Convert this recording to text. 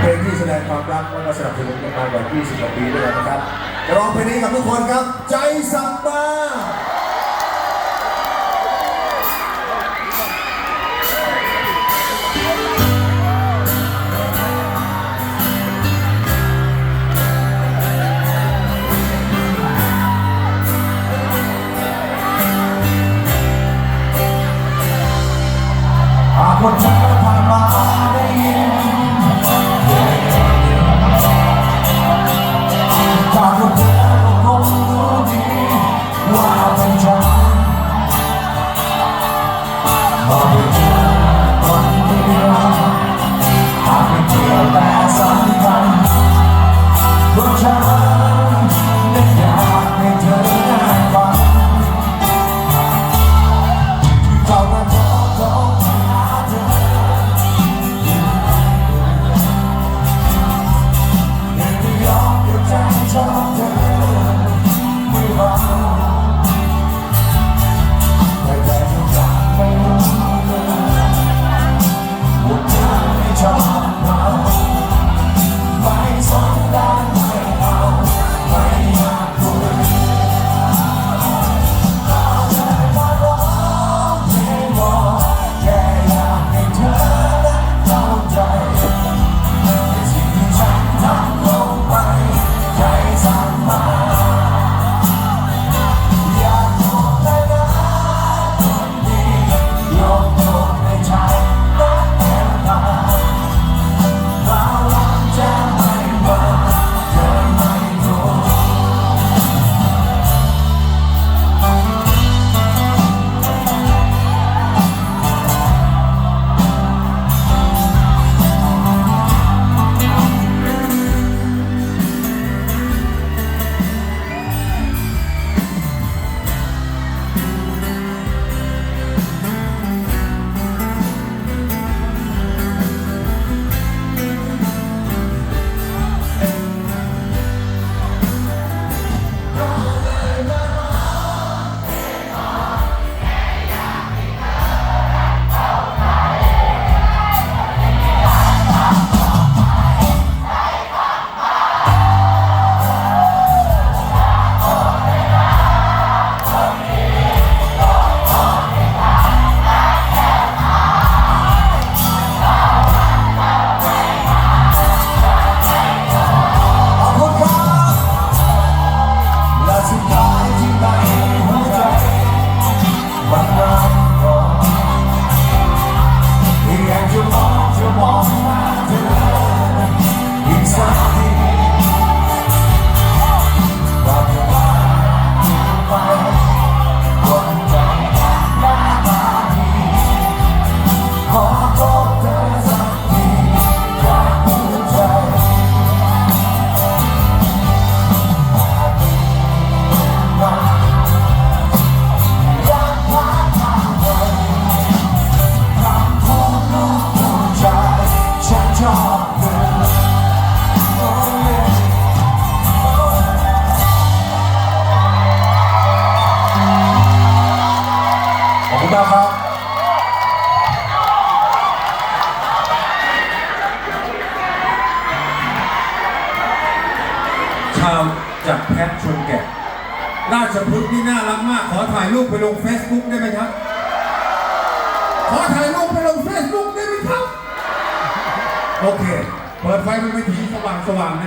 เพลงที่แสดงความรักแล้วก็สนับสนุนกันมากว่า 20 กว่าปีด้วยกันนะครับจะร้องเพลงนี้กับทุกคนครับ ใจสั่งมา คุณมากครับชาวจากแพทชนแกะราชพฤกษ์นี่น่ารักมาก ขอถ่ายรูปไปลง Facebook ได้ไหมครับ ขอถ่ายรูปไปลง Facebook ได้ไหมครับ โอเค เปิดไฟมันไม่ถีสว่างสว่างนะ